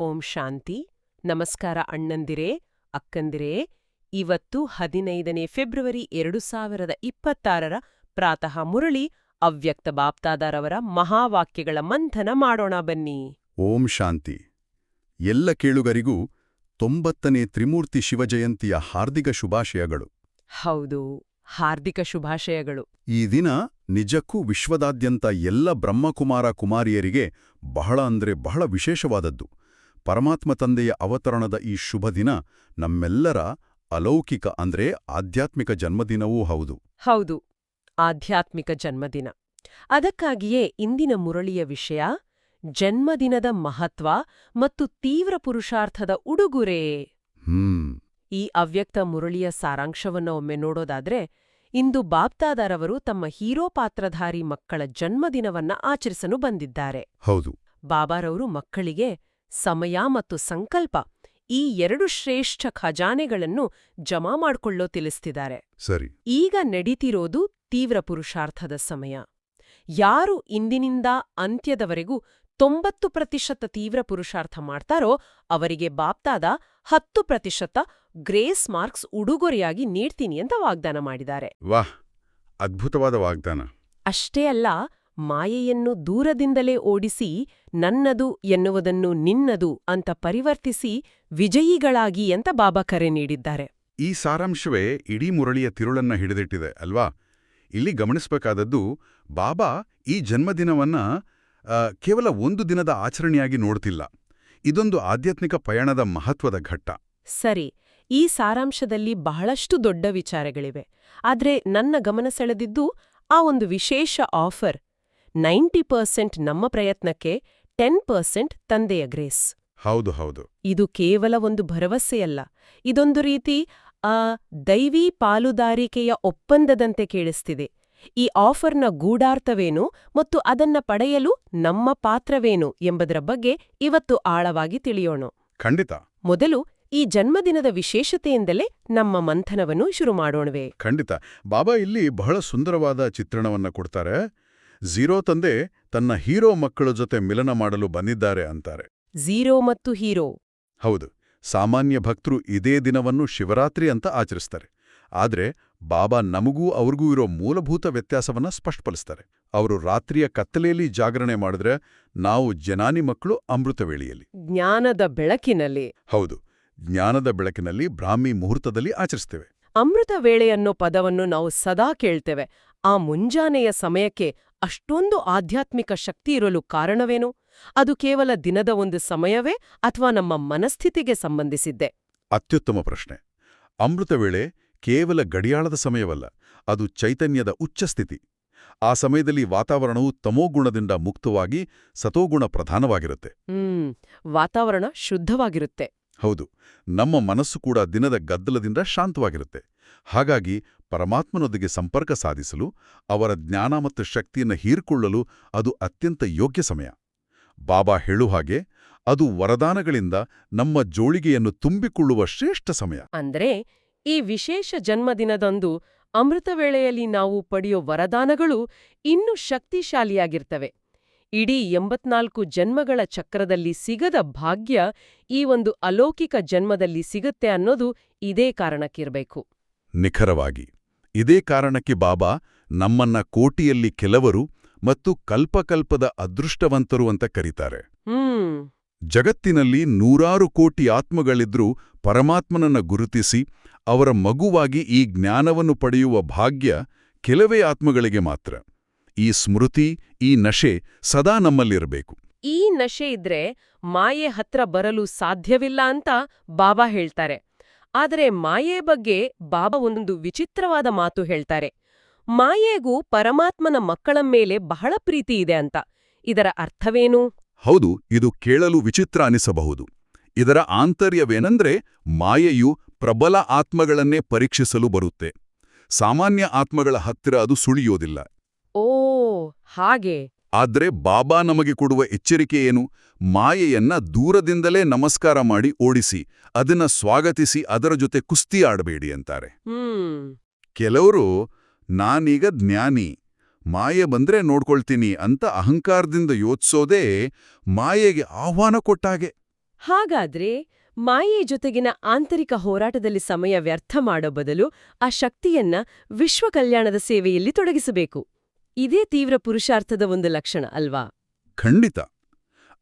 ಓಂ ಶಾಂತಿ. ನಮಸ್ಕಾರ ಅಣ್ಣಂದಿರೇ ಅಕ್ಕಂದಿರೇ. ಇವತ್ತು ಹದಿನೈದನೇ ಫೆಬ್ರವರಿ ಎರಡು ಸಾವಿರದ ಇಪ್ಪತ್ತಾರರ ಪ್ರಾತಃ ಮುರಳಿ ಅವ್ಯಕ್ತ ಬಾಪ್ತಾದಾರವರ ಮಹಾವಾಕ್ಯಗಳ ಮಂಥನ ಮಾಡೋಣ ಬನ್ನಿ. ಓಂ ಶಾಂತಿ. ಎಲ್ಲ ಕೇಳುಗರಿಗೂ ತೊಂಬತ್ತನೇ ತ್ರಿಮೂರ್ತಿ ಶಿವಜಯಂತಿಯ ಹಾರ್ದಿಕ ಶುಭಾಶಯಗಳು. ಹೌದು ಹಾರ್ದಿಕ ಶುಭಾಶಯಗಳು. ಈ ದಿನ ನಿಜಕ್ಕೂ ವಿಶ್ವದಾದ್ಯಂತ ಎಲ್ಲ ಬ್ರಹ್ಮಕುಮಾರ ಕುಮಾರಿಯರಿಗೆ ಬಹಳ ಅಂದ್ರೆ ಬಹಳ ವಿಶೇಷವಾದದ್ದು. ಪರಮಾತ್ಮ ತಂದೆಯ ಅವತರಣದ ಈ ಶುಭ ದಿನ ನಮ್ಮೆಲ್ಲರ ಅಲೌಕಿಕ ಅಂದ್ರೆ ಆಧ್ಯಾತ್ಮಿಕ ಜನ್ಮದಿನವೂ ಹೌದು. ಹೌದು ಆಧ್ಯಾತ್ಮಿಕ ಜನ್ಮದಿನ. ಅದಕ್ಕಾಗಿಯೇ ಇಂದಿನ ಮುರಳಿಯ ವಿಷಯ ಜನ್ಮದಿನದ ಮಹತ್ವ ಮತ್ತು ತೀವ್ರ ಪುರುಷಾರ್ಥದ ಉಡುಗುರೆ. ಹ್ಮ್. ಈ ಅವ್ಯಕ್ತ ಮುರಳಿಯ ಸಾರಾಂಶವನ್ನ ಒಮ್ಮೆ ನೋಡೋದಾದ್ರೆ ಇಂದು ಬಾಪ್ತಾದಾರವರು ತಮ್ಮ ಹೀರೋ ಪಾತ್ರಧಾರಿ ಮಕ್ಕಳ ಜನ್ಮದಿನವನ್ನ ಆಚರಿಸಲು ಬಂದಿದ್ದಾರೆ. ಹೌದು. ಬಾಬಾರವರು ಮಕ್ಕಳಿಗೆ ಸಮಯ ಮತ್ತು ಸಂಕಲ್ಪ ಈ ಎರಡು ಶ್ರೇಷ್ಠ ಖಜಾನೆಗಳನ್ನು ಜಮಾ ಮಾಡ್ಕೊಳ್ಳೋ ತಿಳಿಸ್ತಿದ್ದಾರೆ. ಸರಿ. ಈಗ ನಡೀತಿರೋದು ತೀವ್ರ ಪುರುಷಾರ್ಥದ ಸಮಯ. ಯಾರು ಇಂದಿನಿಂದ ಅಂತ್ಯದವರೆಗೂ ತೊಂಬತ್ತು ಪ್ರತಿಶತ ತೀವ್ರ ಪುರುಷಾರ್ಥ ಮಾಡ್ತಾರೋ ಅವರಿಗೆ ಬಾಪ್ತಾದ ಹತ್ತು ಪ್ರತಿಶತ ಗ್ರೇಸ್ ಮಾರ್ಕ್ಸ್ ಉಡುಗೊರೆಯಾಗಿ ನೀಡ್ತೀನಿ ಅಂತ ವಾಗ್ದಾನ ಮಾಡಿದ್ದಾರೆ. ವಾಹ್ ಅದ್ಭುತವಾದ ವಾಗ್ದಾನ. ಅಷ್ಟೇ ಅಲ್ಲ ಮಾಯೆಯನ್ನು ದೂರದಿಂದಲೇ ಓಡಿಸಿ ನನ್ನದು ಎನ್ನುವುದನ್ನು ನಿನ್ನದು ಅಂತ ಪರಿವರ್ತಿಸಿ ವಿಜಯಿಗಳಾಗಿ ಅಂತ ಬಾಬಾ ಕರೆ ನೀಡಿದ್ದಾರೆ. ಈ ಸಾರಾಂಶವೇ ಇಡೀ ಮುರಳಿಯ ತಿರುಳನ್ನ ಹಿಡಿದಿಟ್ಟಿದೆ ಅಲ್ವಾ? ಇಲ್ಲಿ ಗಮನಿಸಬೇಕಾದದ್ದು ಬಾಬಾ ಈ ಜನ್ಮದಿನವನ್ನ ಕೇವಲ ಒಂದು ದಿನದ ಆಚರಣೆಯಾಗಿ ನೋಡ್ತಿಲ್ಲ. ಇದೊಂದು ಆಧ್ಯಾತ್ಮಿಕ ಪಯಣದ ಮಹತ್ವದ ಘಟ್ಟ. ಸರಿ ಈ ಸಾರಾಂಶದಲ್ಲಿ ಬಹಳಷ್ಟು ದೊಡ್ಡ ವಿಚಾರಗಳಿವೆ. ಆದ್ರೆ ನನ್ನ ಗಮನ ಸೆಳೆದಿದ್ದು ಆ ಒಂದು ವಿಶೇಷ ಆಫರ್ ನೈಂಟಿ ಪರ್ಸೆಂಟ್ ನಮ್ಮ ಪ್ರಯತ್ನಕ್ಕೆ ಟೆನ್ ಪರ್ಸೆಂಟ್ ತಂದೆಯ ಗ್ರೇಸ್. ಹೌದು ಹೌದು. ಇದು ಕೇವಲ ಒಂದು ಭರವಸೆಯಲ್ಲ. ಇದೊಂದು ರೀತಿ ಆ ದೈವಿ ಪಾಲುದಾರಿಕೆಯ ಒಪ್ಪಂದದಂತೆ ಕೇಳಿಸ್ತಿದೆ. ಈ ಆಫರ್ನ ಗೂಢಾರ್ಥವೇನು ಮತ್ತು ಅದನ್ನ ಪಡೆಯಲು ನಮ್ಮ ಪಾತ್ರವೇನು ಎಂಬುದರ ಬಗ್ಗೆ ಇವತ್ತು ಆಳವಾಗಿ ತಿಳಿಯೋಣ. ಖಂಡಿತ. ಮೊದಲು ಈ ಜನ್ಮದಿನದ ವಿಶೇಷತೆಯಿಂದಲೇ ನಮ್ಮ ಮಂಥನವನ್ನು ಶುರು ಮಾಡೋಣವೆ. ಖಂಡಿತ. ಬಾಬಾ ಇಲ್ಲಿ ಬಹಳ ಸುಂದರವಾದ ಚಿತ್ರಣವನ್ನ ಕೊಡ್ತಾರೆ. ಝೀರೋ ತಂದೆ ತನ್ನ ಹೀರೋ ಮಕ್ಕಳ ಜೊತೆ ಮಿಲನ ಮಾಡಲು ಬಂದಿದ್ದಾರೆ ಅಂತಾರೆ. ಝೀರೋ ಮತ್ತು ಹೀರೋ. ಹೌದು ಸಾಮಾನ್ಯ ಭಕ್ತರು ಇದೇ ದಿನವನ್ನು ಶಿವರಾತ್ರಿ ಅಂತ ಆಚರಿಸ್ತಾರೆ. ಆದರೆ ಬಾಬಾ ನಮಗೂ ಅವ್ರಿಗೂ ಇರೋ ಮೂಲಭೂತ ವ್ಯತ್ಯಾಸವನ್ನ ಸ್ಪಷ್ಟಪಡಿಸ್ತಾರೆ. ಅವರು ರಾತ್ರಿಯ ಕತ್ತಲೆಯಲ್ಲಿ ಜಾಗರಣೆ ಮಾಡಿದ್ರೆ ನಾವು ಜನಾನಿ ಮಕ್ಕಳು ಅಮೃತ ವೇಳೆಯಲ್ಲಿ ಜ್ಞಾನದ ಬೆಳಕಿನಲ್ಲಿ. ಹೌದು ಜ್ಞಾನದ ಬೆಳಕಿನಲ್ಲಿ ಬ್ರಾಹ್ಮಿ ಮುಹೂರ್ತದಲ್ಲಿ ಆಚರಿಸ್ತೇವೆ. ಅಮೃತ ವೇಳೆ ಅನ್ನೋ ಪದವನ್ನು ನಾವು ಸದಾ ಕೇಳ್ತೇವೆ. ಆ ಮುಂಜಾನೆಯ ಸಮಯಕ್ಕೆ ಅಷ್ಟೊಂದು ಆಧ್ಯಾತ್ಮಿಕ ಶಕ್ತಿ ಇರಲು ಕಾರಣವೇನು? ಅದು ಕೇವಲ ದಿನದ ಒಂದು ಸಮಯವೇ ಅಥವಾ ನಮ್ಮ ಮನಸ್ಥಿತಿಗೆ ಸಂಬಂಧಿಸಿದ್ದೆ? ಅತ್ಯುತ್ತಮ ಪ್ರಶ್ನೆ. ಅಮೃತ ವೇಳೆ ಕೇವಲ ಗಡಿಯಾಳದ ಸಮಯವಲ್ಲ ಅದು ಚೈತನ್ಯದ ಉಚ್ಚಸ್ಥಿತಿ ಆ ಸಮಯದಲ್ಲಿ ವಾತಾವರಣವು ತಮೋಗುಣದಿಂದ ಮುಕ್ತವಾಗಿ ಸತೋಗುಣ ಪ್ರಧಾನವಾಗಿರುತ್ತೆ. ಹ್ಮ್ ವಾತಾವರಣ ಶುದ್ಧವಾಗಿರುತ್ತೆ. ಹೌದು ನಮ್ಮ ಮನಸ್ಸು ಕೂಡ ದಿನದ ಗದ್ದಲದಿಂದ ಶಾಂತವಾಗಿರುತ್ತೆ. ಹಾಗಾಗಿ ಪರಮಾತ್ಮನೊಂದಿಗೆ ಸಂಪರ್ಕ ಸಾಧಿಸಲು ಅವರ ಜ್ಞಾನ ಮತ್ತು ಶಕ್ತಿಯನ್ನು ಹೀರ್ಕೊಳ್ಳಲು ಅದು ಅತ್ಯಂತ ಯೋಗ್ಯ ಸಮಯ. ಬಾಬಾ ಹೇಳು ಹಾಗೆ ಅದು ವರದಾನಗಳಿಂದ ನಮ್ಮ ಜೋಳಿಗೆಯನ್ನು ತುಂಬಿಕೊಳ್ಳುವ ಶ್ರೇಷ್ಠ ಸಮಯ. ಅಂದ್ರೆ ಈ ವಿಶೇಷ ಜನ್ಮದಿನದಂದು ಅಮೃತ ವೇಳೆಯಲ್ಲಿ ನಾವು ಪಡೆಯೋ ವರದಾನಗಳು ಇನ್ನೂ ಶಕ್ತಿಶಾಲಿಯಾಗಿರ್ತವೆ. ಇಡೀ ಎಂಬತ್ನಾಲ್ಕು ಜನ್ಮಗಳ ಚಕ್ರದಲ್ಲಿ ಸಿಗದ ಭಾಗ್ಯ ಈ ಒಂದು ಅಲೌಕಿಕ ಜನ್ಮದಲ್ಲಿ ಸಿಗುತ್ತೆ ಅನ್ನೋದು ಇದೇ ಕಾರಣಕ್ಕಿರಬೇಕು. ನಿಖರವಾಗಿ. ಇದೇ ಕಾರಣಕ್ಕೆ ಬಾಬಾ ನಮ್ಮನ್ನ ಕೋಟಿಯಲ್ಲಿ ಕೆಲವರು ಮತ್ತು ಕಲ್ಪಕಲ್ಪದ ಅದೃಷ್ಟವಂತರು ಅಂತ ಕರೀತಾರೆ. ಜಗತ್ತಿನಲ್ಲಿ ನೂರಾರು ಕೋಟಿ ಆತ್ಮಗಳಿದ್ರೂ ಪರಮಾತ್ಮನನ್ನ ಗುರುತಿಸಿ ಅವರ ಮಗುವಾಗಿ ಈ ಜ್ಞಾನವನ್ನು ಪಡೆಯುವ ಭಾಗ್ಯ ಕೆಲವೇ ಆತ್ಮಗಳಿಗೆ ಮಾತ್ರ. ಈ ಸ್ಮೃತಿ ಈ ನಶೆ ಸದಾ ನಮ್ಮಲ್ಲಿರಬೇಕು. ಈ ನಶೆ ಇದ್ರೆ ಮಾಯೆ ಹತ್ರ ಬರಲು ಸಾಧ್ಯವಿಲ್ಲ ಅಂತ ಬಾಬಾ ಹೇಳ್ತಾರೆ. ಆದರೆ ಮಾಯೆ ಬಗ್ಗೆ ಬಾಬಾ ಒಂದೊಂದು ವಿಚಿತ್ರವಾದ ಮಾತು ಹೇಳ್ತಾರೆ. ಮಾಯೆಗೂ ಪರಮಾತ್ಮನ ಮಕ್ಕಳ ಮೇಲೆ ಬಹಳ ಪ್ರೀತಿ ಇದೆ ಅಂತ. ಇದರ ಅರ್ಥವೇನು? ಹೌದು ಇದು ಕೇಳಲು ವಿಚಿತ್ರ ಅನಿಸಬಹುದು. ಇದರ ಆಂತರ್ಯವೇನೆಂದ್ರೆ ಮಾಯೆಯು ಪ್ರಬಲ ಆತ್ಮಗಳನ್ನೇ ಪರೀಕ್ಷಿಸಲು ಬರುತ್ತೆ. ಸಾಮಾನ್ಯ ಆತ್ಮಗಳ ಹತ್ತಿರ ಅದು ಸುಳಿಯೋದಿಲ್ಲ. ಓ ಹಾಗೆ. ಆದ್ರೆ ಬಾಬಾ ನಮಗೆ ಕೊಡುವ ಎಚ್ಚರಿಕೆ ಏನು? ಮಾಯೆಯನ್ನ ದೂರದಿಂದಲೇ ನಮಸ್ಕಾರ ಮಾಡಿ ಓಡಿಸಿ ಅದನ್ನ ಸ್ವಾಗತಿಸಿ ಅದರ ಜೊತೆ ಕುಸ್ತಿ ಆಡಬೇಡಿ ಅಂತಾರೆ. ಕೆಲವರು ನಾನೀಗ ಜ್ಞಾನಿ ಮಾಯೆ ಬಂದ್ರೆ ನೋಡ್ಕೊಳ್ತೀನಿ ಅಂತ ಅಹಂಕಾರದಿಂದ ಯೋಚಿಸೋದೇ ಮಾಯೆಗೆ ಆಹ್ವಾನ ಕೊಟ್ಟಾಗೆ. ಹಾಗಾದ್ರೆ ಮಾಯೆ ಜೊತೆಗಿನ ಆಂತರಿಕ ಹೋರಾಟದಲ್ಲಿ ಸಮಯ ವ್ಯರ್ಥ ಮಾಡೋ ಬದಲು ಆ ಶಕ್ತಿಯನ್ನ ವಿಶ್ವ ಕಲ್ಯಾಣದ ಸೇವೆಯಲ್ಲಿ ತೊಡಗಿಸಬೇಕು. ಇದೇ ತೀವ್ರ ಪುರುಷಾರ್ಥದ ಒಂದು ಲಕ್ಷಣ ಅಲ್ವಾ? ಖಂಡಿತ.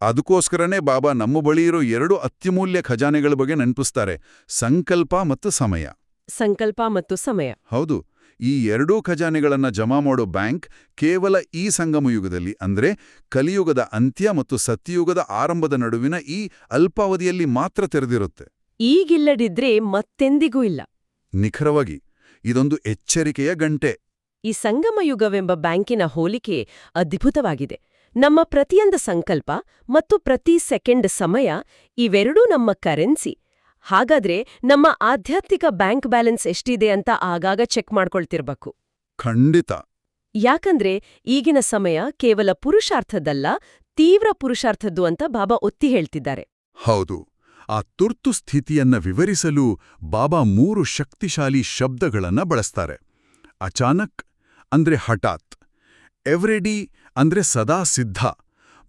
ಅದಕ್ಕೋಸ್ಕರನೇ ಬಾಬಾ ನಮ್ಮ ಬಳಿ ಇರೋ ಎರಡು ಅತ್ಯಮೂಲ್ಯ ಖಜಾನೆಗಳ ಬಗ್ಗೆ ನೆನಪಿಸ್ತಾರೆ ಸಂಕಲ್ಪ ಮತ್ತು ಸಮಯ. ಸಂಕಲ್ಪ ಮತ್ತು ಸಮಯ. ಹೌದು ಈ ಎರಡೂ ಖಜಾನೆಗಳನ್ನು ಜಮಾ ಮಾಡೋ ಬ್ಯಾಂಕ್ ಕೇವಲ ಈ ಸಂಗಮ ಯುಗದಲ್ಲಿ ಅಂದ್ರೆ ಕಲಿಯುಗದ ಅಂತ್ಯ ಮತ್ತು ಸತ್ಯಯುಗದ ಆರಂಭದ ನಡುವಿನ ಈ ಅಲ್ಪಾವಧಿಯಲ್ಲಿ ಮಾತ್ರ ತೆರೆದಿರುತ್ತೆ. ಈಗಿಲ್ಲದಿದ್ರೆ ಮತ್ತೆಂದಿಗೂ ಇಲ್ಲ. ನಿಖರವಾಗಿ ಇದೊಂದು ಎಚ್ಚರಿಕೆಯ ಗಂಟೆ. ಈ ಸಂಗಮಯುಗವೆಂಬ ಬ್ಯಾಂಕಿನ ಹೋಲಿಕೆ ಅದ್ಭುತವಾಗಿದೆ. ನಮ್ಮ ಪ್ರತಿಯೊಂದು ಸಂಕಲ್ಪ ಮತ್ತು ಪ್ರತಿ ಸೆಕೆಂಡ್ ಸಮಯ ಇವೆರಡೂ ನಮ್ಮ ಕರೆನ್ಸಿ. ಹಾಗಾದ್ರೆ ನಮ್ಮ ಆಧ್ಯಾತ್ಮಿಕ ಬ್ಯಾಂಕ್ ಬ್ಯಾಲೆನ್ಸ್ ಎಷ್ಟಿದೆ ಅಂತ ಆಗಾಗ ಚೆಕ್ ಮಾಡ್ಕೊಳ್ತಿರ್ಬೇಕು. ಖಂಡಿತ. ಯಾಕಂದ್ರೆ ಈಗಿನ ಸಮಯ ಕೇವಲ ಪುರುಷಾರ್ಥದ್ದಲ್ಲ ತೀವ್ರ ಪುರುಷಾರ್ಥದ್ದು ಅಂತ ಬಾಬಾ ಒತ್ತಿ ಹೇಳ್ತಿದ್ದಾರೆ. ಹೌದು. ಆ ತುರ್ತು ಸ್ಥಿತಿಯನ್ನ ವಿವರಿಸಲು ಬಾಬಾ ಮೂರು ಶಕ್ತಿಶಾಲಿ ಶಬ್ದಗಳನ್ನ ಬಳಸ್ತಾರೆ. ಅಚಾನಕ್ ಅಂದ್ರೆ ಹಠಾತ್ ಎವ್ರೆಡಿ ಅಂದ್ರೆ ಸದಾ ಸಿದ್ಧ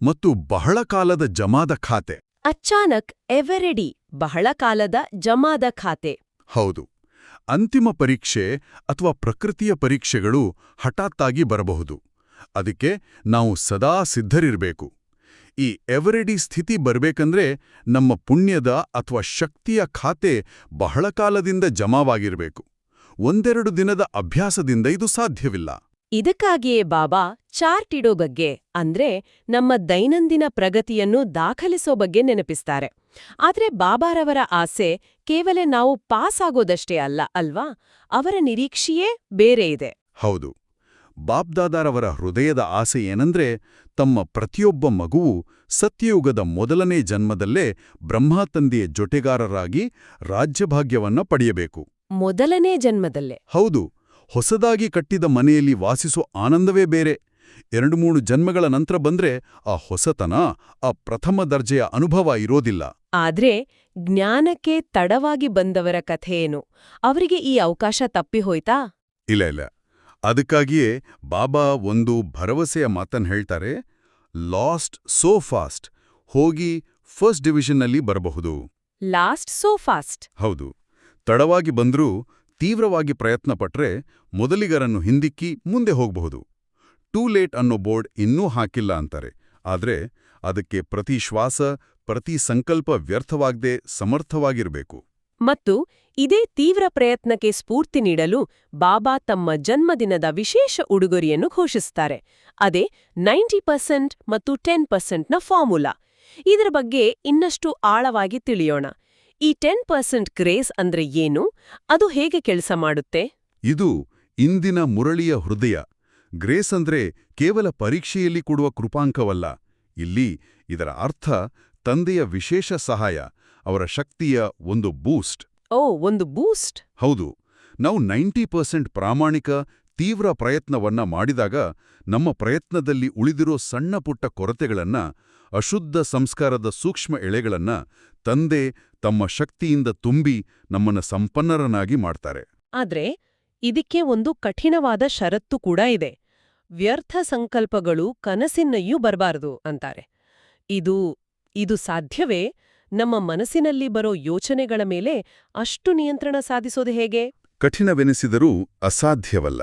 ಮತ್ತು ಬಹಳ ಕಾಲದ ಜಮಾದ ಖಾತೆ. ಅಚಾನಕ್ ಎವೆರೆಡಿ ಬಹಳ ಕಾಲದ ಜಮಾದ ಖಾತೆ. ಹೌದು ಅಂತಿಮ ಪರೀಕ್ಷೆ ಅಥವಾ ಪ್ರಕೃತಿಯ ಪರೀಕ್ಷೆಗಳು ಹಠಾತ್ತಾಗಿ ಬರಬಹುದು. ಅದಕ್ಕೆ ನಾವು ಸದಾ ಸಿದ್ಧರಿರಬೇಕು. ಈ ಎವರೆಡಿ ಸ್ಥಿತಿ ಬರಬೇಕಂದ್ರೆ ನಮ್ಮ ಪುಣ್ಯದ ಅಥವಾ ಶಕ್ತಿಯ ಖಾತೆ ಬಹಳ ಕಾಲದಿಂದ ಜಮಾವಾಗಿರಬೇಕು. ಒಂದೆರಡು ದಿನದ ಅಭ್ಯಾಸದಿಂದ ಇದು ಸಾಧ್ಯವಿಲ್ಲ. ಇದಕ್ಕಾಗಿಯೇ ಬಾಬಾ ಚಾರ್ಟ್ ಇಡೋ ಬಗ್ಗೆ ಅಂದ್ರೆ ನಮ್ಮ ದೈನಂದಿನ ಪ್ರಗತಿಯನ್ನು ದಾಖಲಿಸೋ ಬಗ್ಗೆ ನೆನಪಿಸ್ತಾರೆ. ಆದ್ರೆ ಬಾಬಾರವರ ಆಸೆ ಕೇವಲ ನಾವು ಪಾಸ್ ಆಗೋದಷ್ಟೇ ಅಲ್ಲ ಅಲ್ವಾ? ಅವರ ನಿರೀಕ್ಷೆಯೇ ಬೇರೆ ಇದೆ. ಹೌದು. ಬಾಬ್ದಾದಾರವರ ಹೃದಯದ ಆಸೆ ಏನಂದ್ರೆ ತಮ್ಮ ಪ್ರತಿಯೊಬ್ಬ ಮಗುವು ಸತ್ಯಯುಗದ ಮೊದಲನೇ ಜನ್ಮದಲ್ಲೇ ಬ್ರಹ್ಮಾತಂದಿಯ ಜೊತೆಗಾರರಾಗಿ ರಾಜ್ಯಭಾಗ್ಯವನ್ನ ಪಡೆಯಬೇಕು. ಮೊದಲನೇ ಜನ್ಮದಲ್ಲೇ. ಹೌದು ಹೊಸದಾಗಿ ಕಟ್ಟಿದ ಮನೆಯಲ್ಲಿ ವಾಸಿಸೋ ಆನಂದವೇ ಬೇರೆ. ಎರಡು ಮೂರು ಜನ್ಮಗಳ ನಂತರ ಬಂದ್ರೆ ಆ ಹೊಸತನ ಆ ಪ್ರಥಮ ದರ್ಜೆಯ ಅನುಭವ ಇರೋದಿಲ್ಲ. ಆದ್ರೆ ಜ್ಞಾನಕ್ಕೆ ತಡವಾಗಿ ಬಂದವರ ಕಥೆಯೇನು? ಅವರಿಗೆ ಈ ಅವಕಾಶ ತಪ್ಪಿ ಹೋಯ್ತಾ? ಇಲ್ಲ ಇಲ್ಲ. ಅದಕ್ಕಾಗಿಯೇ ಬಾಬಾ ಒಂದು ಭರವಸೆಯ ಮಾತನ್ನು ಹೇಳ್ತಾರೆ ಲಾಸ್ಟ್ ಸೋ ಫಾಸ್ಟ್. ಹೋಗಿ ಫಸ್ಟ್ ಡಿವಿಷನ್ನಲ್ಲಿ ಬರಬಹುದು. Last so fast. ಹೌದು. ತಡವಾಗಿ ಬಂದರೂ ತೀವ್ರವಾಗಿ ಪ್ರಯತ್ನ ಪಟ್ರೆ ಮೊದಲಿಗರನ್ನು ಹಿಂದಿಕ್ಕಿ ಮುಂದೆ ಹೋಗಬಹುದು. ಟೂ ಲೇಟ್ ಅನ್ನೋ ಬೋರ್ಡ್ ಇನ್ನೂ ಹಾಕಿಲ್ಲ ಅಂತಾರೆ. ಆದ್ರೆ ಅದಕ್ಕೆ ಪ್ರತಿ ಶ್ವಾಸ, ಪ್ರತಿ ಸಂಕಲ್ಪ ವ್ಯರ್ಥವಾಗದೆ ಸಮರ್ಥವಾಗಿರಬೇಕು. ಮತ್ತು ಇದೇ ತೀವ್ರ ಪ್ರಯತ್ನಕ್ಕೆ ಸ್ಫೂರ್ತಿ ನೀಡಲು ಬಾಬಾ ತಮ್ಮ ಜನ್ಮದಿನದ ವಿಶೇಷ ಉಡುಗೊರೆಯನ್ನು ಘೋಷಿಸುತ್ತಾರೆ ಅದೇ ನೈಂಟಿ ಪರ್ಸೆಂಟ್ ಮತ್ತು ಟೆನ್ ಪರ್ಸೆಂಟ್ನ ಫಾರ್ಮುಲಾ. ಇದರ ಬಗ್ಗೆ ಇನ್ನಷ್ಟು ಆಳವಾಗಿ ತಿಳಿಯೋಣ. ಈ ಟೆನ್ ಪರ್ಸೆಂಟ್ ಗ್ರೇಸ್ ಅಂದ್ರೆ ಏನು? ಅದು ಹೇಗೆ ಕೆಲಸ ಮಾಡುತ್ತೆ? ಇದು ಇಂದಿನ ಮುರಳಿಯ ಹೃದಯ. ಗ್ರೇಸ್ ಅಂದ್ರೆ ಕೇವಲ ಪರೀಕ್ಷೆಯಲ್ಲಿ ಕೊಡುವ ಕೃಪಾಂಕವಲ್ಲ. ಇಲ್ಲಿ ಇದರ ಅರ್ಥ ತಂದೆಯ ವಿಶೇಷ ಸಹಾಯ ಅವರ ಶಕ್ತಿಯ ಒಂದು ಬೂಸ್ಟ್ ಓ ಒಂದು ಬೂಸ್ಟ್ ಹೌದು. ನಾವು ನೈಂಟಿ ಪರ್ಸೆಂಟ್ ಪ್ರಾಮಾಣಿಕ ತೀವ್ರ ಪ್ರಯತ್ನವನ್ನ ಮಾಡಿದಾಗ ನಮ್ಮ ಪ್ರಯತ್ನದಲ್ಲಿ ಉಳಿದಿರೋ ಸಣ್ಣ ಪುಟ್ಟ ಕೊರತೆಗಳನ್ನ ಅಶುದ್ಧ ಸಂಸ್ಕಾರದ ಸೂಕ್ಷ್ಮ ಎಳೆಗಳನ್ನ ತಂದೆ ತಮ್ಮ ಶಕ್ತಿಯಿಂದ ತುಂಬಿ ನಮ್ಮನ್ನ ಸಂಪನ್ನರನಾಗಿ ಮಾಡ್ತಾರೆ. ಆದ್ರೆ ಇದಕ್ಕೆ ಒಂದು ಕಠಿಣವಾದ ಷರತ್ತು ಕೂಡ ಇದೆ. ವ್ಯರ್ಥ ಸಂಕಲ್ಪಗಳು ಕನಸಿನಯ್ಯೂ ಬರಬಾರದು ಅಂತಾರೆ. ಇದು ಇದು ಸಾಧ್ಯವೇ? ನಮ್ಮ ಮನಸ್ಸಿನಲ್ಲಿ ಬರೋ ಯೋಚನೆಗಳ ಮೇಲೆ ಅಷ್ಟು ನಿಯಂತ್ರಣ ಸಾಧಿಸೋದು ಹೇಗೆ? ಕಠಿಣವೆನಿಸಿದರೂ ಅಸಾಧ್ಯವಲ್ಲ.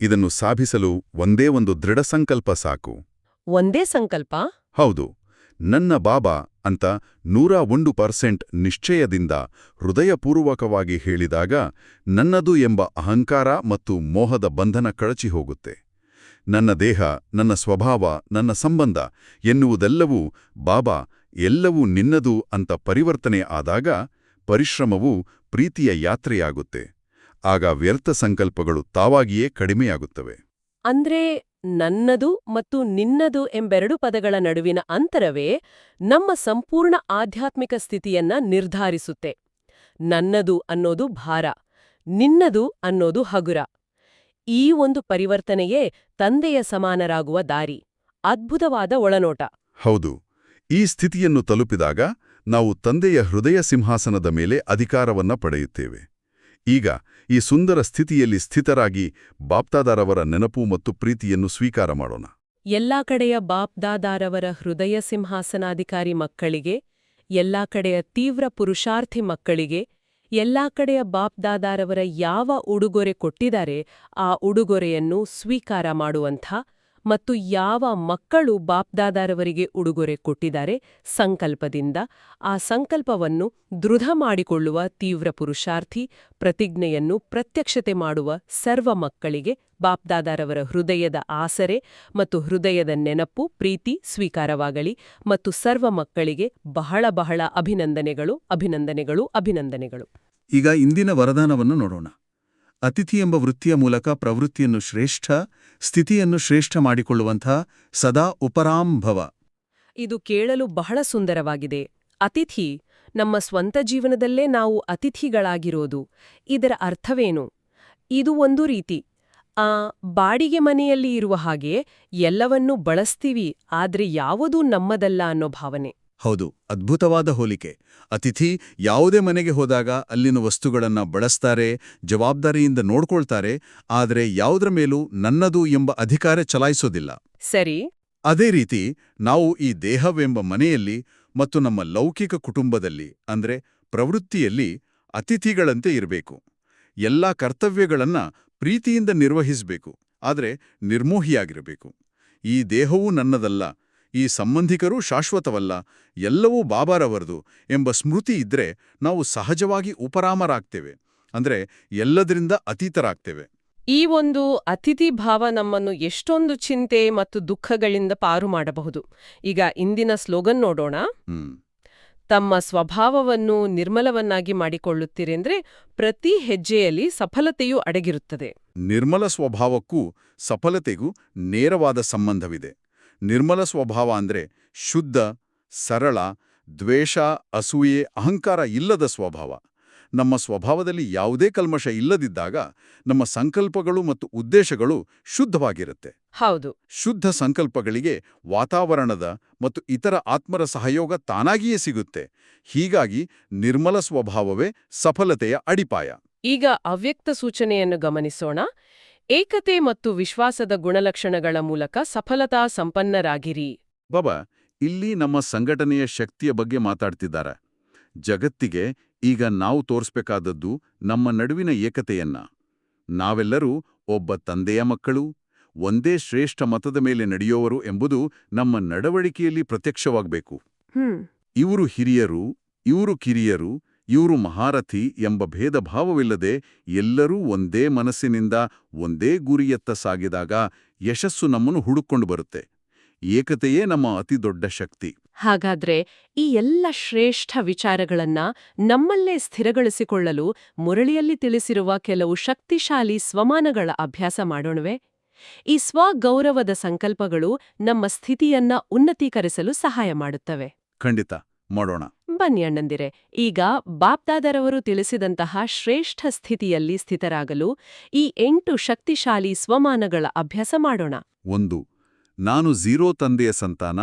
ಇದನ್ನು ಸಾಧಿಸಲು ಒಂದೇ ಒಂದು ದೃಢ ಸಂಕಲ್ಪ ಸಾಕು. ಒಂದೇ ಸಂಕಲ್ಪ? ಹೌದು. ನನ್ನ ಬಾಬಾ ಅಂತ ನೂರ ಒಂದು ಪರ್ಸೆಂಟ್ ನಿಶ್ಚಯದಿಂದ ಹೃದಯಪೂರ್ವಕವಾಗಿ ಹೇಳಿದಾಗ ನನ್ನದು ಎಂಬ ಅಹಂಕಾರ ಮತ್ತು ಮೋಹದ ಬಂಧನ ಕಳಚಿ ಹೋಗುತ್ತೆ. ನನ್ನ ದೇಹ, ನನ್ನ ಸ್ವಭಾವ, ನನ್ನ ಸಂಬಂಧ ಎನ್ನುವುದೆಲ್ಲವೂ ಬಾಬಾ ಎಲ್ಲವೂ ನಿನ್ನದು ಅಂತ ಪರಿವರ್ತನೆ ಆದಾಗ ಪರಿಶ್ರಮವು ಪ್ರೀತಿಯ ಯಾತ್ರೆಯಾಗುತ್ತೆ. ಆಗ ವ್ಯರ್ಥ ಸಂಕಲ್ಪಗಳು ತಾವಾಗಿಯೇ ಕಡಿಮೆಯಾಗುತ್ತವೆ. ಅಂದ್ರೆ ನನ್ನದು ಮತ್ತು ನಿನ್ನದು ಎಂಬೆರಡು ಪದಗಳ ನಡುವಿನ ಅಂತರವೇ ನಮ್ಮ ಸಂಪೂರ್ಣ ಆಧ್ಯಾತ್ಮಿಕ ಸ್ಥಿತಿಯನ್ನ ನಿರ್ಧಾರಿಸುತ್ತೆ. ನನ್ನದು ಅನ್ನೋದು ಭಾರ, ನಿನ್ನದು ಅನ್ನೋದು ಹಗುರ. ಈ ಒಂದು ಪರಿವರ್ತನೆಯೇ ತಂದೆಯ ಸಮಾನರಾಗುವ ದಾರಿ, ಅದ್ಭುತವಾದ ಒಳನೋಟ. ಹೌದು, ಈ ಸ್ಥಿತಿಯನ್ನು ತಲುಪಿದಾಗ ನಾವು ತಂದೆಯ ಹೃದಯ ಸಿಂಹಾಸನದ ಮೇಲೆ ಅಧಿಕಾರವನ್ನ ಪಡೆಯುತ್ತೇವೆ. ಈಗ ಈ ಸುಂದರ ಸ್ಥಿತಿಯಲ್ಲಿ ಸ್ಥಿತರಾಗಿ ಬಾಪ್ತಾದಾರವರ ನೆನಪು ಮತ್ತು ಪ್ರೀತಿಯನ್ನು ಸ್ವೀಕಾರ ಮಾಡೋಣ. ಎಲ್ಲಾ ಕಡೆಯ ಬಾಪ್ದಾದಾರವರ ಹೃದಯ ಸಿಂಹಾಸನಾಧಿಕಾರಿ ಮಕ್ಕಳಿಗೆ, ಎಲ್ಲಾ ಕಡೆಯ ತೀವ್ರ ಪುರುಷಾರ್ಥಿ ಮಕ್ಕಳಿಗೆ, ಎಲ್ಲಾ ಕಡೆಯ ಬಾಪ್ದಾದಾರವರ ಯಾವ ಉಡುಗೊರೆ ಕೊಟ್ಟಿದ್ದಾರೆ, ಆ ಉಡುಗೊರೆಯನ್ನು ಸ್ವೀಕಾರ ಮಾಡುವಂಥ ಮತ್ತು ಯಾವ ಮಕ್ಕಳು ಬಾಪ್ದಾದಾರವರಿಗೆ ಉಡುಗೊರೆ ಕೊಟ್ಟಿದ್ದಾರೆ ಸಂಕಲ್ಪದಿಂದ ಆ ಸಂಕಲ್ಪವನ್ನು ದೃಢ ಮಾಡಿಕೊಳ್ಳುವ ತೀವ್ರ ಪುರುಷಾರ್ಥಿ, ಪ್ರತಿಜ್ಞೆಯನ್ನು ಪ್ರತ್ಯಕ್ಷತೆ ಮಾಡುವ ಸರ್ವ ಮಕ್ಕಳಿಗೆ ಬಾಪ್ದಾದಾರವರ ಹೃದಯದ ಆಸರೆ ಮತ್ತು ಹೃದಯದ ನೆನಪು ಪ್ರೀತಿ ಸ್ವೀಕಾರವಾಗಲಿ ಮತ್ತು ಸರ್ವ ಮಕ್ಕಳಿಗೆ ಬಹಳ ಬಹಳ ಅಭಿನಂದನೆಗಳು ಅಭಿನಂದನೆಗಳು ಅಭಿನಂದನೆಗಳು. ಈಗ ಇಂದಿನ ವರದಾನವನ್ನು ನೋಡೋಣ. ಅತಿಥಿ ಎಂಬ ವೃತ್ತಿಯ ಮೂಲಕ ಪ್ರವೃತ್ತಿಯನ್ನು ಶ್ರೇಷ್ಠ, ಸ್ಥಿತಿಯನ್ನು ಶ್ರೇಷ್ಠ ಮಾಡಿಕೊಳ್ಳುವಂಥ ಸದಾ ಉಪರಾಂಭವ. ಇದು ಕೇಳಲು ಬಹಳ ಸುಂದರವಾಗಿದೆ. ಅತಿಥಿ, ನಮ್ಮ ಸ್ವಂತ ಜೀವನದಲ್ಲೇ ನಾವು ಅತಿಥಿಗಳಾಗಿರೋದು. ಇದರ ಅರ್ಥವೇನು? ಇದು ಒಂದು ರೀತಿ. ಆ ಬಾಡಿಗೆ ಮನೆಯಲ್ಲಿ ಇರುವ ಹಾಗೆ ಎಲ್ಲವನ್ನೂ ಬಳಸ್ತೀವಿ, ಆದರೆ ಯಾವುದೂ ನಮ್ಮದಲ್ಲ ಅನ್ನೋ ಭಾವನೆ. ಹೌದು ಅದ್ಭುತವಾದ ಹೋಲಿಕೆ. ಅತಿಥಿ ಯಾವುದೇ ಮನೆಗೆ ಹೋದಾಗ ಅಲ್ಲಿನ ವಸ್ತುಗಳನ್ನ ಬಳಸ್ತಾರೆ ಜವಾಬ್ದಾರಿಯಿಂದ ನೋಡ್ಕೊಳ್ತಾರೆ ಆದರೆ ಯಾವುದರ ಮೇಲೂ ನನ್ನದು ಎಂಬ ಅಧಿಕಾರ ಚಲಾಯಿಸೋದಿಲ್ಲ. ಸರಿ. ಅದೇ ರೀತಿ ನಾವು ಈ ದೇಹವೆಂಬ ಮನೆಯಲ್ಲಿ ಮತ್ತು ನಮ್ಮ ಲೌಕಿಕ ಕುಟುಂಬದಲ್ಲಿ ಅಂದ್ರೆ ಪ್ರವೃತ್ತಿಯಲ್ಲಿ ಅತಿಥಿಗಳಂತೆ ಇರಬೇಕು. ಎಲ್ಲಾ ಕರ್ತವ್ಯಗಳನ್ನ ಪ್ರೀತಿಯಿಂದ ನಿರ್ವಹಿಸಬೇಕು ಆದರೆ ನಿರ್ಮೋಹಿಯಾಗಿರಬೇಕು. ಈ ದೇಹವೂ ನನ್ನದಲ್ಲ ಈ ಸಂಬಂಧಿಕರು ಶಾಶ್ವತವಲ್ಲ ಎಲ್ಲವೂ ಬಾಬಾರವರದು ಎಂಬ ಸ್ಮೃತಿ ಇದ್ರೆ ನಾವು ಸಹಜವಾಗಿ ಉಪರಾಮರಾಗ್ತೇವೆ ಅಂದ್ರೆ ಎಲ್ಲದರಿಂದ ಅತೀತರಾಗ್ತೇವೆ. ಈ ಒಂದು ಅತಿಥಿ ಭಾವ ನಮ್ಮನ್ನು ಎಷ್ಟೊಂದು ಚಿಂತೆ ಮತ್ತು ದುಃಖಗಳಿಂದ ಪಾರು ಮಾಡಬಹುದು. ಈಗ ಇಂದಿನ ಸ್ಲೋಗನ್ ನೋಡೋಣ. ತಮ್ಮ ಸ್ವಭಾವವನ್ನು ನಿರ್ಮಲವನ್ನಾಗಿ ಮಾಡಿಕೊಳ್ಳುತ್ತೀರೆಂದ್ರೆ ಪ್ರತಿ ಹೆಜ್ಜೆಯಲ್ಲಿ ಸಫಲತೆಯೂ ಅಡಗಿರುತ್ತದೆ. ನಿರ್ಮಲ ಸ್ವಭಾವಕ್ಕೂ ಸಫಲತೆಗೂ ನೇರವಾದ ಸಂಬಂಧವಿದೆ. ನಿರ್ಮಲ ಸ್ವಭಾವ ಅಂದ್ರೆ ಶುದ್ಧ ಸರಳ ದ್ವೇಷ ಅಸೂಯೆ ಅಹಂಕಾರ ಇಲ್ಲದ ಸ್ವಭಾವ. ನಮ್ಮ ಸ್ವಭಾವದಲ್ಲಿ ಯಾವುದೇ ಕಲ್ಮಶ ಇಲ್ಲದಿದ್ದಾಗ ನಮ್ಮ ಸಂಕಲ್ಪಗಳು ಮತ್ತು ಉದ್ದೇಶಗಳು ಶುದ್ಧವಾಗಿರುತ್ತೆ. ಹೌದು. ಶುದ್ಧ ಸಂಕಲ್ಪಗಳಿಗೆ ವಾತಾವರಣದ ಮತ್ತು ಇತರ ಆತ್ಮರ ಸಹಯೋಗ ತಾನಾಗಿಯೇ ಸಿಗುತ್ತೆ. ಹೀಗಾಗಿ ನಿರ್ಮಲ ಸ್ವಭಾವವೇ ಸಫಲತೆಯ ಅಡಿಪಾಯ. ಈಗ ಅವ್ಯಕ್ತ ಸೂಚನೆಯನ್ನು ಗಮನಿಸೋಣ. ಏಕತೆ ಮತ್ತು ವಿಶ್ವಾಸದ ಗುಣಲಕ್ಷಣಗಳ ಮೂಲಕ ಸಫಲತಾ ಸಂಪನ್ನರಾಗಿರಿ. ಬಾಬಾ ಇಲ್ಲಿ ನಮ್ಮ ಸಂಘಟನೆಯ ಶಕ್ತಿಯ ಬಗ್ಗೆ ಮಾತಾಡ್ತಿದ್ದಾರೆ. ಜಗತ್ತಿಗೆ ಈಗ ನಾವು ತೋರಿಸ್ಬೇಕಾದದ್ದು ನಮ್ಮ ನಡುವಿನ ಏಕತೆಯನ್ನ. ನಾವೆಲ್ಲರೂ ಒಬ್ಬ ತಂದೆಯ ಮಕ್ಕಳು ಒಂದೇ ಶ್ರೇಷ್ಠ ಮತದ ಮೇಲೆ ನಡೆಯೋವರು ಎಂಬುದು ನಮ್ಮ ನಡವಳಿಕೆಯಲ್ಲಿ ಪ್ರತ್ಯಕ್ಷವಾಗಬೇಕು. ಇವರು ಹಿರಿಯರು ಇವರು ಕಿರಿಯರು ಇವರು ಮಹಾರಥಿ ಎಂಬ ಭೇದ ಭಾವವಿಲ್ಲದೆ ಎಲ್ಲರೂ ಒಂದೇ ಮನಸ್ಸಿನಿಂದ ಒಂದೇ ಗುರಿಯತ್ತ ಸಾಗಿದಾಗ ಯಶಸ್ಸು ನಮ್ಮನ್ನು ಹುಡುಕೊಂಡು ಬರುತ್ತೆ. ಏಕತೆಯೇ ನಮ್ಮ ಅತಿದೊಡ್ಡ ಶಕ್ತಿ. ಹಾಗಾದ್ರೆ ಈ ಎಲ್ಲ ಶ್ರೇಷ್ಠ ವಿಚಾರಗಳನ್ನ ನಮ್ಮಲ್ಲೇ ಸ್ಥಿರಗೊಳಿಸಿಕೊಳ್ಳಲು ಮುರಳಿಯಲ್ಲಿ ತಿಳಿಸಿರುವ ಕೆಲವು ಶಕ್ತಿಶಾಲಿ ಸ್ವಮಾನಗಳ ಅಭ್ಯಾಸ ಮಾಡೋಣವೆ. ಈ ಸ್ವಗೌರವದ ಸಂಕಲ್ಪಗಳು ನಮ್ಮ ಸ್ಥಿತಿಯನ್ನ ಉನ್ನತೀಕರಿಸಲು ಸಹಾಯ ಮಾಡುತ್ತವೆ. ಖಂಡಿತ ಮಾಡೋಣ. ಬನ್ನಿ ಅಣ್ಣಂದಿರೆ ಈಗ ಬಾಪ್ದಾದರವರು ತಿಳಿಸಿದಂತಹ ಶ್ರೇಷ್ಠ ಸ್ಥಿತಿಯಲ್ಲಿ ಸ್ಥಿತರಾಗಲು ಈ ಎಂಟು ಶಕ್ತಿಶಾಲಿ ಸ್ವಮಾನಗಳ ಅಭ್ಯಾಸ ಮಾಡೋಣ. ಒಂದು ನಾನು ಝೀರೋ ತಂದೆಯ ಸಂತಾನ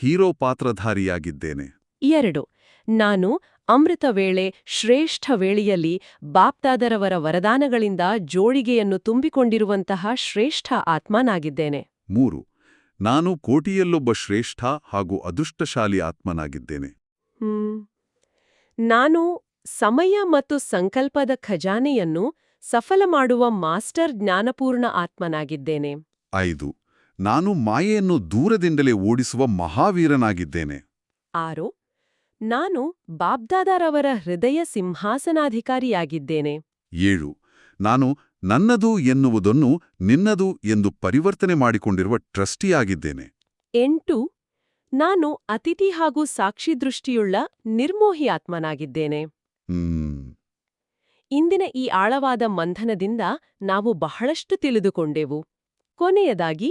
ಹೀರೋ ಪಾತ್ರಧಾರಿಯಾಗಿದ್ದೇನೆ. ಎರಡು ನಾನು ಅಮೃತ ವೇಳೆ ಶ್ರೇಷ್ಠ ವೇಳೆಯಲ್ಲಿ ಬಾಪ್ದಾದರವರ ವರದಾನಗಳಿಂದ ಜೋಳಿಗೆಯನ್ನು ತುಂಬಿಕೊಂಡಿರುವಂತಹ ಶ್ರೇಷ್ಠ ಆತ್ಮನಾಗಿದ್ದೇನೆ. ಮೂರು ನಾನು ಕೋಟಿಯಲ್ಲೊಬ್ಬ ಶ್ರೇಷ್ಠ ಹಾಗೂ ಅದೃಷ್ಟಶಾಲಿ ಆತ್ಮನಾಗಿದ್ದೇನೆ. ನಾನು ಸಮಯ ಮತ್ತು ಸಂಕಲ್ಪದ ಖಜಾನೆಯನ್ನು ಸಫಲ ಮಾಡುವ ಮಾಸ್ಟರ್ ಜ್ಞಾನಪೂರ್ಣ ಆತ್ಮನಾಗಿದ್ದೇನೆ. ಐದು. ನಾನು ಮಾಯೆಯನ್ನು ದೂರದಿಂದಲೇ ಓಡಿಸುವ ಮಹಾವೀರನಾಗಿದ್ದೇನೆ. ಆರು. ನಾನು ಬಾಬ್ದಾದಾರವರ ಹೃದಯ ಸಿಂಹಾಸನಾಧಿಕಾರಿಯಾಗಿದ್ದೇನೆ. ಏಳು. ನಾನು ನನ್ನದು ಎನ್ನುವುದನ್ನು ನಿನ್ನದು ಎಂದು ಪರಿವರ್ತನೆ ಮಾಡಿಕೊಂಡಿರುವ ಟ್ರಸ್ಟಿಯಾಗಿದ್ದೇನೆ. ಎಂಟು. ನಾನು ಅತಿಥಿ ಹಾಗೂ ಸಾಕ್ಷಿದೃಷ್ಟಿಯುಳ್ಳ ನಿರ್ಮೋಹಿ ಆತ್ಮನಾಗಿದ್ದೇನೆ. ಇಂದಿನ ಈ ಆಳವಾದ ಮಂಥನದಿಂದ ನಾವು ಬಹಳಷ್ಟು ತಿಳಿದುಕೊಂಡೆವು. ಕೊನೆಯದಾಗಿ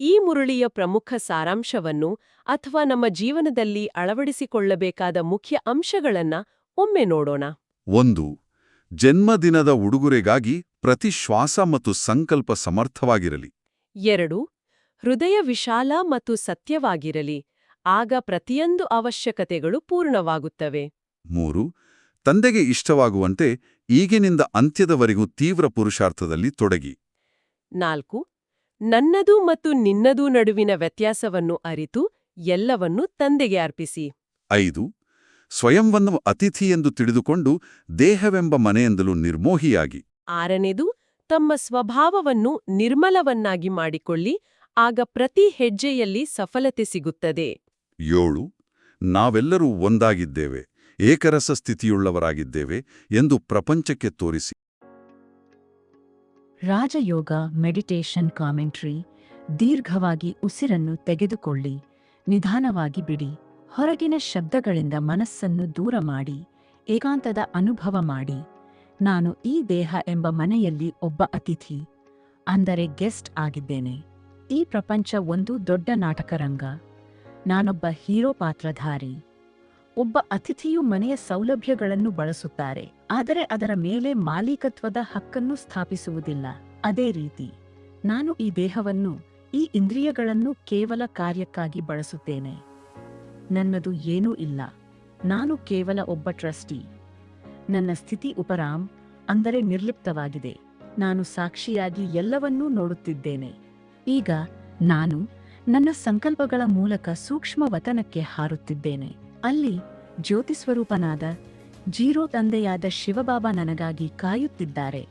ಈ ಮುರುಳಿಯ ಪ್ರಮುಖ ಸಾರಾಂಶವನ್ನು ಅಥವಾ ನಮ್ಮ ಜೀವನದಲ್ಲಿ ಅಳವಡಿಸಿಕೊಳ್ಳಬೇಕಾದ ಮುಖ್ಯ ಅಂಶಗಳನ್ನ ಒಮ್ಮೆ ನೋಡೋಣ. ಒಂದು ಜನ್ಮದಿನದ ಉಡುಗೊರೆಗಾಗಿ ಪ್ರತಿ ಶ್ವಾಸ ಮತ್ತು ಸಂಕಲ್ಪ ಸಮರ್ಥವಾಗಿರಲಿ. ಎರಡು ಹೃದಯ ವಿಶಾಲ ಮತ್ತು ಸತ್ಯವಾಗಿರಲಿ. ಆಗ ಪ್ರತಿಯೊಂದು ಅವಶ್ಯಕತೆಗಳು ಪೂರ್ಣವಾಗುತ್ತವೆ. ಮೂರು ತಂದೆಗೆ ಇಷ್ಟವಾಗುವಂತೆ ಈಗಿನಿಂದ ಅಂತ್ಯದವರೆಗೂ ತೀವ್ರ ಪುರುಷಾರ್ಥದಲ್ಲಿ ತೊಡಗಿ. ನಾಲ್ಕು ನನ್ನದು ಮತ್ತು ನಿನ್ನದು ನಡುವಿನ ವ್ಯತ್ಯಾಸವನ್ನು ಅರಿತು ಎಲ್ಲವನ್ನೂ ತಂದೆಗೆ ಅರ್ಪಿಸಿ. ಐದು ಸ್ವಯಂವನ್ನು ಅತಿಥಿ ಎಂದು ತಿಳಿದುಕೊಂಡು ದೇಹವೆಂಬ ಮನೆಯಿಂದಲೂ ನಿರ್ಮೋಹಿಯಾಗಿ. ಆರನೇದು ತಮ್ಮ ಸ್ವಭಾವವನ್ನು ನಿರ್ಮಲವನ್ನಾಗಿ ಮಾಡಿಕೊಳ್ಳಿ ಆಗ ಪ್ರತಿ ಹೆಜ್ಜೆಯಲ್ಲಿ ಸಫಲತೆ ಸಿಗುತ್ತದೆ. ಏಳು, ನಾವೆಲ್ಲರೂ ಒಂದಾಗಿದ್ದೇವೆ, ಏಕರಸ ಸ್ಥಿತಿಯುಳ್ಳವರಾಗಿದ್ದೇವೆ ಎಂದು ಪ್ರಪಂಚಕ್ಕೆ ತೋರಿಸಿ. ರಾಜಯೋಗ ಮೆಡಿಟೇಷನ್ ಕಾಮೆಂಟ್ರಿ, ದೀರ್ಘವಾಗಿ ಉಸಿರನ್ನು ತೆಗೆದುಕೊಳ್ಳಿ, ನಿಧಾನವಾಗಿ ಬಿಡಿ, ಹೊರಗಿನ ಶಬ್ದಗಳಿಂದ ಮನಸ್ಸನ್ನು ದೂರ ಮಾಡಿ, ಏಕಾಂತದ ಅನುಭವ ಮಾಡಿ. ನಾನು ಈ ದೇಹ ಎಂಬ ಮನೆಯಲ್ಲಿ ಒಬ್ಬ ಅತಿಥಿ, ಅಂದರೆ ಗೆಸ್ಟ್ ಆಗಿದ್ದೇನೆ. ಈ ಪ್ರಪಂಚ ಒಂದು ದೊಡ್ಡ ನಾಟಕರಂಗ. ನಾನೊಬ್ಬ ಹೀರೋ ಪಾತ್ರಧಾರಿ. ಒಬ್ಬ ಅತಿಥಿಯು ಮನೆಯ ಸೌಲಭ್ಯಗಳನ್ನು ಬಳಸುತ್ತಾರೆ, ಆದರೆ ಅದರ ಮೇಲೆ ಮಾಲೀಕತ್ವದ ಹಕ್ಕನ್ನು ಸ್ಥಾಪಿಸುವುದಿಲ್ಲ. ಅದೇ ರೀತಿ, ನಾನು ಈ ದೇಹವನ್ನು, ಈ ಇಂದ್ರಿಯಗಳನ್ನು ಕೇವಲ ಕಾರ್ಯಕ್ಕಾಗಿ ಬಳಸುತ್ತೇನೆ. ನನ್ನದು ಏನೂ ಇಲ್ಲ. ನಾನು ಕೇವಲ ಒಬ್ಬ ಟ್ರಸ್ಟಿ. ನನ್ನ ಸ್ಥಿತಿ ಉಪರಾಮ್ ಅಂದರೆ ನಿರ್ಲಿಪ್ತವಾಗಿದೆ. ನಾನು ಸಾಕ್ಷಿಯಾಗಿ ಎಲ್ಲವನ್ನೂ ನೋಡುತ್ತಿದ್ದೇನೆ. ಈಗ, ನಾನು ನನ್ನ ಸಂಕಲ್ಪಗಳ ಮೂಲಕ ಸೂಕ್ಷ್ಮ ವತನಕ್ಕೆ ಹಾರುತ್ತಿದ್ದೇನೆ. ಅಲ್ಲಿ ಜ್ಯೋತಿ ಸ್ವರೂಪನಾದ ಜೀರೋ ತಂದೆಯಾದ ಶಿವಬಾಬಾ ನನಗಾಗಿ ಕಾಯುತ್ತಿದ್ದಾರೆ.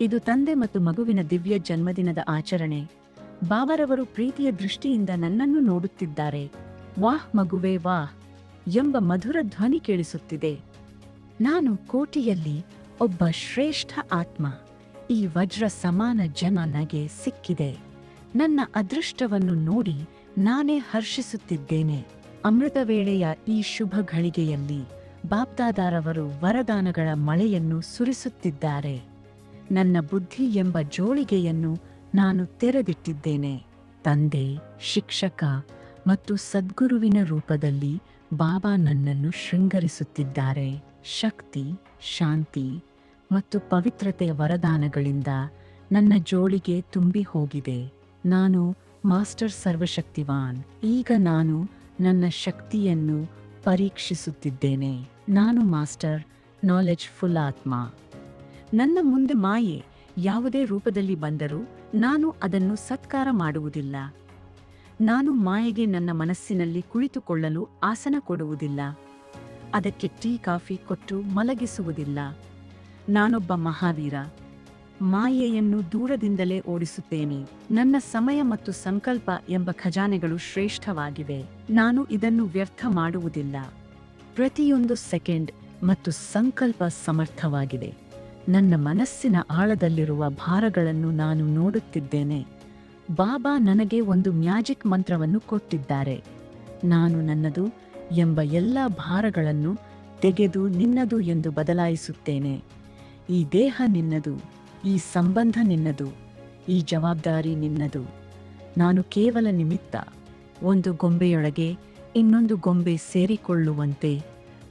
ಇದು ತಂದೆ ಮತ್ತು ಮಗುವಿನ ದಿವ್ಯ ಜನ್ಮದಿನದ ಆಚರಣೆ. ಬಾಬರವರು ಪ್ರೀತಿಯ ದೃಷ್ಟಿಯಿಂದ ನನ್ನನ್ನು ನೋಡುತ್ತಿದ್ದಾರೆ. ವಾಹ್ ಮಗುವೇ ವಾಹ್ ಎಂಬ ಮಧುರ ಧ್ವನಿ ಕೇಳಿಸುತ್ತಿದೆ. ನಾನು ಕೋಟಿಯಲ್ಲಿ ಒಬ್ಬ ಶ್ರೇಷ್ಠ ಆತ್ಮ. ಈ ವಜ್ರ ಸಮಾನ ಜನ ನನಗೆ ಸಿಕ್ಕಿದೆ. ನನ್ನ ಅದೃಷ್ಟವನ್ನು ನೋಡಿ ನಾನೇ ಹರ್ಷಿಸುತ್ತಿದ್ದೇನೆ. ಅಮೃತ ವೇಳೆಯ ಈ ಶುಭ ಘಳಿಗೆಯಲ್ಲಿ ಬಾಪ್ದಾದಾರವರು ವರದಾನಗಳ ಮಳೆಯನ್ನು ಸುರಿಸುತ್ತಿದ್ದಾರೆ. ನನ್ನ ಬುದ್ಧಿ ಎಂಬ ಜೋಳಿಗೆಯನ್ನು ನಾನು ತೆರೆದಿಟ್ಟಿದ್ದೇನೆ. ತಂದೆ, ಶಿಕ್ಷಕ ಮತ್ತು ಸದ್ಗುರುವಿನ ರೂಪದಲ್ಲಿ ಬಾಬಾ ನನ್ನನ್ನು ಶೃಂಗರಿಸುತ್ತಿದ್ದಾರೆ. ಶಕ್ತಿ, ಶಾಂತಿ ಮತ್ತು ಪವಿತ್ರತೆಯ ವರದಾನಗಳಿಂದ ನನ್ನ ಜೋಳಿಗೆ ತುಂಬಿ ಹೋಗಿದೆ. ನಾನು ಮಾಸ್ಟರ್ ಸರ್ವಶಕ್ತಿವಾನ್. ಈಗ ನಾನು ನನ್ನ ಶಕ್ತಿಯನ್ನು ಪರೀಕ್ಷಿಸುತ್ತಿದ್ದೇನೆ. ನಾನು ಮಾಸ್ಟರ್ ನಾಲೆಜ್ ಫುಲ್ ಆತ್ಮ. ನನ್ನ ಮುಂದೆ ಮಾಯೆ ಯಾವುದೇ ರೂಪದಲ್ಲಿ ಬಂದರೂ ನಾನು ಅದನ್ನು ಸತ್ಕಾರ ಮಾಡುವುದಿಲ್ಲ. ನಾನು ಮಾಯೆಗೆ ನನ್ನ ಮನಸ್ಸಿನಲ್ಲಿ ಕುಳಿತುಕೊಳ್ಳಲು ಆಸನ ಕೊಡುವುದಿಲ್ಲ. ಅದಕ್ಕೆ ಟೀ ಕಾಫಿ ಕೊಟ್ಟು ಮಲಗಿಸುವುದಿಲ್ಲ. ನಾನೊಬ್ಬ ಮಹಾವೀರ. ಮಾಯೆಯನ್ನು ದೂರದಿಂದಲೇ ಓಡಿಸುತ್ತೇನೆ. ನನ್ನ ಸಮಯ ಮತ್ತು ಸಂಕಲ್ಪ ಎಂಬ ಖಜಾನೆಗಳು ಶ್ರೇಷ್ಠವಾಗಿವೆ. ನಾನು ಇದನ್ನು ವ್ಯರ್ಥ ಮಾಡುವುದಿಲ್ಲ. ಪ್ರತಿಯೊಂದು ಸೆಕೆಂಡ್ ಮತ್ತು ಸಂಕಲ್ಪ ಸಮರ್ಥವಾಗಿದೆ. ನನ್ನ ಮನಸ್ಸಿನ ಆಳದಲ್ಲಿರುವ ಭಾರಗಳನ್ನು ನಾನು ನೋಡುತ್ತಿದ್ದೇನೆ. ಬಾಬಾ ನನಗೆ ಒಂದು ಮ್ಯಾಜಿಕ್ ಮಂತ್ರವನ್ನು ಕೊಟ್ಟಿದ್ದಾರೆ. ನಾನು ನನ್ನದು ಎಂಬ ಎಲ್ಲ ಭಾರಗಳನ್ನು ತೆಗೆದು ನಿನ್ನದು ಎಂದು ಬದಲಾಯಿಸುತ್ತೇನೆ. ಈ ದೇಹ ನಿನ್ನದು. ಈ ಸಂಬಂಧ ನಿನ್ನದು, ಈ ಜವಾಬ್ದಾರಿ ನಿನ್ನದು. ನಾನು ಕೇವಲ ನಿಮಿತ್ತ ಒಂದು ಗೊಂಬೆಯೊಳಗೆ ಇನ್ನೊಂದು ಗೊಂಬೆ ಸೇರಿಕೊಳ್ಳುವಂತೆ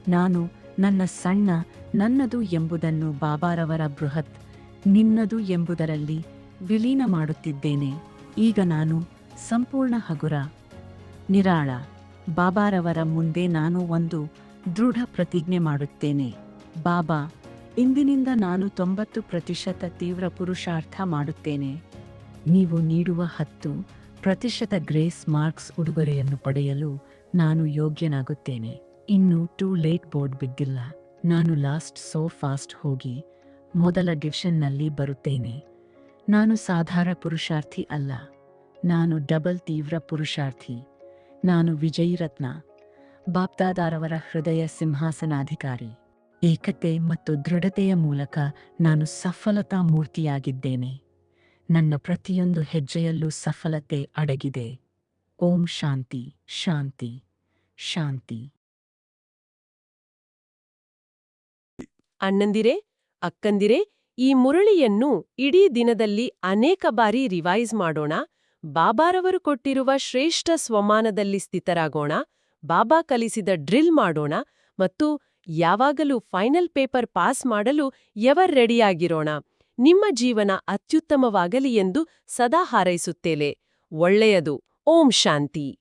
ನಾನು ನನ್ನ ಸಣ್ಣ ನನ್ನದು ಎಂಬುದನ್ನು ಬಾಬಾರವರ ಬೃಹತ್ ನಿನ್ನದು ಎಂಬುದರಲ್ಲಿ ವಿಲೀನ ಮಾಡುತ್ತಿದ್ದೇನೆ. ಈಗ ನಾನು ಸಂಪೂರ್ಣ ಹಗುರ, ನಿರಾಳ, ಬಾಬಾರವರ ಮುಂದೆ ನಾನು ಒಂದು ದೃಢ ಪ್ರತಿಜ್ಞೆ ಮಾಡುತ್ತೇನೆ. ಬಾಬಾ ಇಂದಿನಿಂದ ನಾನು ತೊಂಬತ್ತು ಪ್ರತಿಶತ ತೀವ್ರ ಪುರುಷಾರ್ಥ ಮಾಡುತ್ತೇನೆ. ನೀವು ನೀಡುವ ಹತ್ತು ಪ್ರತಿಶತ ಗ್ರೇಸ್ ಮಾರ್ಕ್ಸ್ ಉಡುಗೊರೆಯನ್ನು ಪಡೆಯಲು ನಾನು ಯೋಗ್ಯನಾಗುತ್ತೇನೆ. ಇನ್ನು ಟೂ ಲೇಟ್ ಬೋರ್ಡ್ ಬಿದ್ದಿಲ್ಲ. ನಾನು ಲಾಸ್ಟ್ ಸೋ ಫಾಸ್ಟ್ ಹೋಗಿ ಮೊದಲ ಡಿವಿಷನ್ನಲ್ಲಿ ಬರುತ್ತೇನೆ. ನಾನು ಸಾಧಾರಣ ಪುರುಷಾರ್ಥಿ ಅಲ್ಲ. ನಾನು ಡಬಲ್ ತೀವ್ರ ಪುರುಷಾರ್ಥಿ. ನಾನು ವಿಜಯರತ್ನ. ಬಾಪ್ದಾದಾರವರ ಹೃದಯ ಸಿಂಹಾಸನಾಧಿಕಾರಿ. ಏಕತೆ ಮತ್ತು ದೃಢತೆಯ ಮೂಲಕ ನಾನು ಸಫಲತಾ ಮೂರ್ತಿಯಾಗಿದ್ದೇನೆ. ನನ್ನ ಪ್ರತಿಯೊಂದು ಹೆಜ್ಜೆಯಲ್ಲೂ ಸಫಲತೆ ಅಡಗಿದೆ. ಓಂ ಶಾಂತಿ ಶಾಂತಿ ಶಾಂತಿ. ಅಣ್ಣಂದಿರೇ, ಅಕ್ಕಂದಿರೇ, ಈ ಮುರಳಿಯನ್ನು ಇಡೀ ದಿನದಲ್ಲಿ ಅನೇಕ ಬಾರಿ ರಿವೈಸ್ ಮಾಡೋಣ. ಬಾಬಾರವರು ಕೊಟ್ಟಿರುವ ಶ್ರೇಷ್ಠ ಸ್ವಮಾನದಲ್ಲಿ ಸ್ಥಿತರಾಗೋಣ. ಬಾಬಾ ಕಲಿಸಿದ ಡ್ರಿಲ್ ಮಾಡೋಣ. ಮತ್ತು ಯಾವಾಗಲೂ ಫೈನಲ್ ಪೇಪರ್ ಪಾಸ್ ಮಾಡಲು ಎವರ್ ರೆಡಿಯಾಗಿರೋಣ. ನಿಮ್ಮ ಜೀವನ ಅತ್ಯುತ್ತಮವಾಗಲಿ ಎಂದು ಸದಾ ಹಾರೈಸುತ್ತೇಲೆ ಒಳ್ಳೆಯದು. ಓಂ ಶಾಂತಿ.